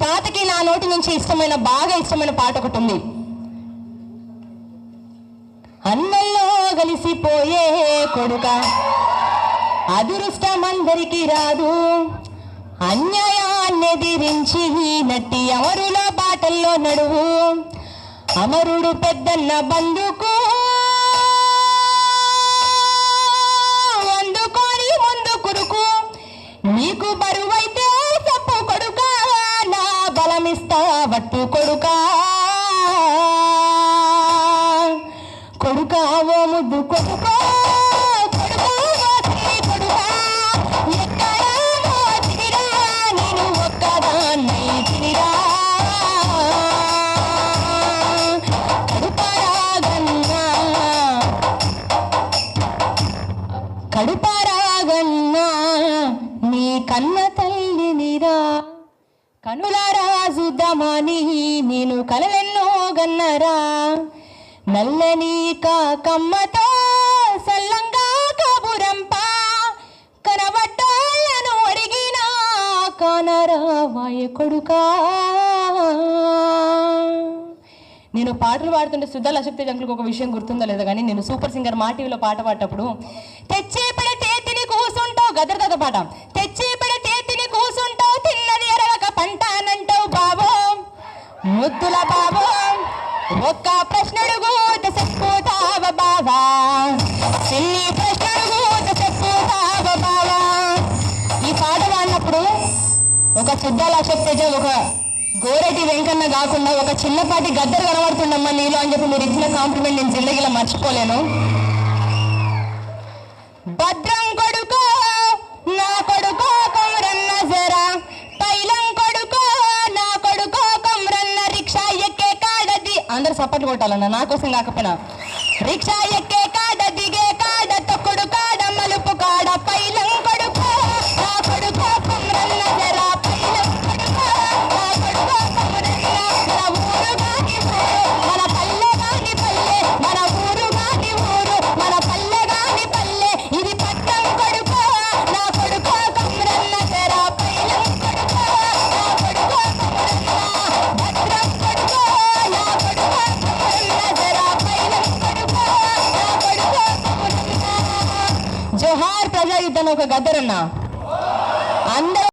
తాతకి నా నోటి నుంచి ఇష్టమైన బాగా ఇష్టమైన పాట ఒకటి ఉంది. అన్నంలో కలిసిపోయే కొడుక అదృష్టం అందరికి రాదు. అన్యాయాన్ని ఎదిరించి నట్టి అమరుల బాటల్లో నడువు. అమరుడు పెద్దన్న బందుకు బలమిస్తా వట్టు కొడుకా కొడుకా. ఓ ముద్దు కొడుకా. కొడుకా కడుపారాగన్నా నీ కన్న తల్లినిరా. కనులారా చూద్దామని నేను కలలెన్నో గన్నరా. నల్లని కాకమ్మతో సల్లంగా కబురంప. కనబడ్డాలను అడిగినా కానరా వాయ కొడుకా. నేను పాటలు పాడుతుంటే సుద్దాల అశక్తి జంకులకు ఒక విషయం గుర్తుందో లేదో కానీ నేను సూపర్ సింగర్ మా టీవీలో పాట పాడేటప్పుడు తెచ్చేపడే పెడితే తిని కూసుంటావు గదర్ గద పాట. ముద్దుల బాబు ఒక్క ప్రశ్న అడుగు చెప్పుతావ బాబా ఎన్ని ప్రశ్న అడుగు చెప్పుతావ బాబా ఈ పాట పాడినప్పుడు ఒక సుద్దాల అశక్తేజ ఒక గోరటి వెంకన్న కాకుండా ఒక చిన్నపాటి గద్దరు కనబడుతుండమ్మా నీలో అని చెప్పి మీరు ఇచ్చిన కాంప్లిమెంట్ నేను జిందగీలో మర్చిపోలేను. అందరు సపోర్ట్ కొట్టాలన్న నా కోసం కాకపోయినా. రిక్షా జోహార్ ప్రజాయుద్ధం ఒక గద్దరన్నా. అందరూ